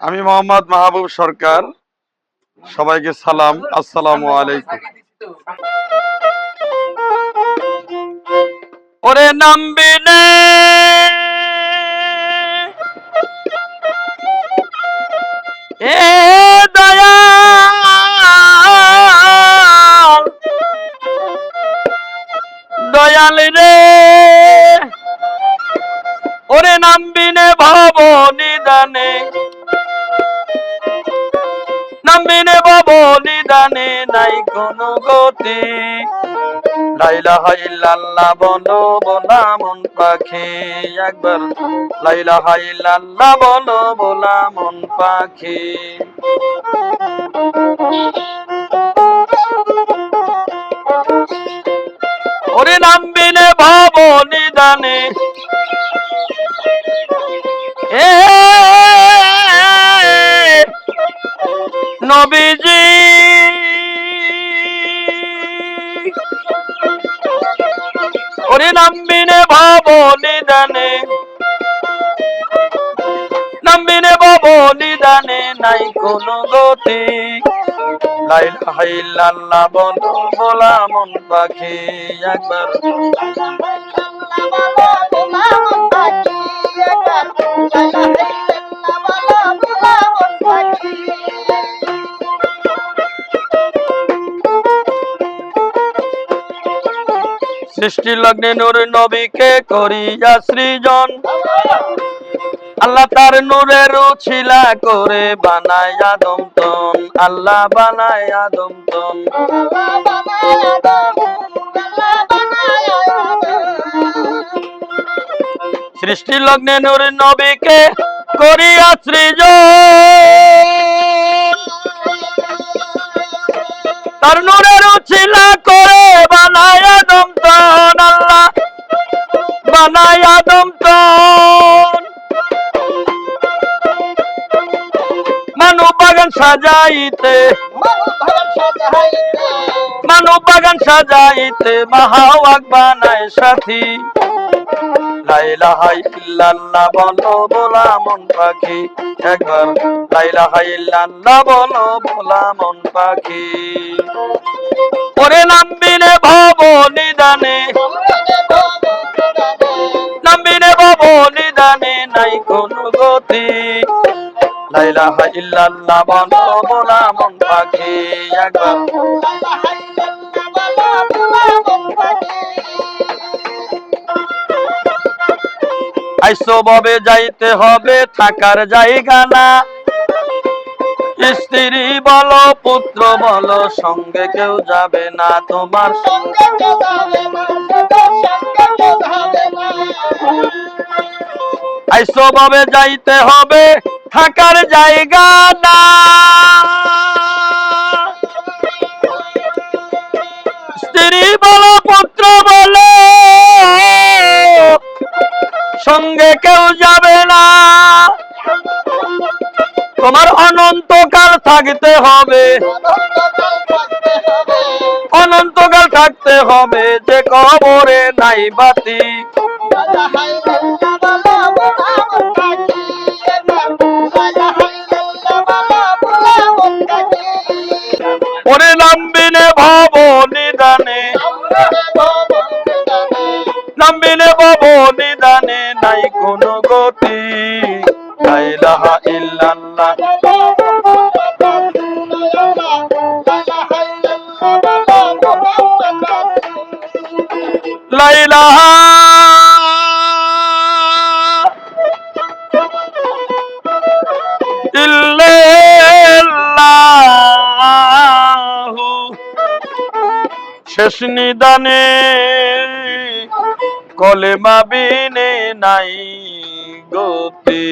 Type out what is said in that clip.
আমি মোহাম্মদ মাহবুব সরকার। সবাইকে সালাম। আসসালামু আলাইকুম। ওরে নামবি এ দয়াল। দয়াল রে। ওরে নামবিনে ভব নিদানে নামবিনে ভব নিদানে, নাই কোনো গতি। লাইলা হাইল্লাল্লাহ বলো বলা মন পাখি, একবার লাইলা হাইল্লাল্লাহ বলো বলা মন পাখি। ওরে নামবিনে ভব নিদানে নবীজি। ওরে নামবিনে ভাব নিদানে, নামবিনে ভাব নিদানে নাই কোনো গতি। লাইলা হাইল্লাল্লাহ বলো বলা মন পাখি একবার। সৃষ্টি লগ্নে নূর নবীকে করিয়া সৃজন। আল্লাহ তার নূরের উছিলা করে বানায় আদম তন আল্লাহ বানায় আদমতন সৃষ্টি লগ্নে নূর নবীকে করিয়া সৃজন। তার নূরের উছিলা করে বাগান সাজাইতে। মানব বাগান সাজাইতে মাহাওয়াক বানায় সাথী। লাইলা হাই ইল্লাল্লাহ বলো বলা মন পাখি। একবার লাইলা হাই ইল্লাল্লাহ বলো বলা মন পাখি। ওরে নামবিনে ভব নিদানে। নামবিনে ভব নিদানে নাই কোনো গতি। ইল্লাল্লাহ বলো মন পাখি একবার। আইসো ববে যাইতে হবে থাকার জায়গা না। স্ত্রী বলো পুত্র বলো সঙ্গে কেউ যাবে না তোমার। আইসো ববে যাইতে হবে থাকার জায়গা না। স্ত্রী বলো, পুত্র বলো, সঙ্গে কেউ যাবে না। তোমার অনন্তকাল থাকতে হবে। অনন্তকাল থাকতে হবে, যে কবরে নাই বাতি। ওরে নামবিনে ভব নিদানে। নামবিনে ভব নিদানে নাই কোনো গতি। লাইলাহা ইল্লাল্লাহ। লাইলাহা শেষ নিদানে কলেমা বিনে নাই গতি।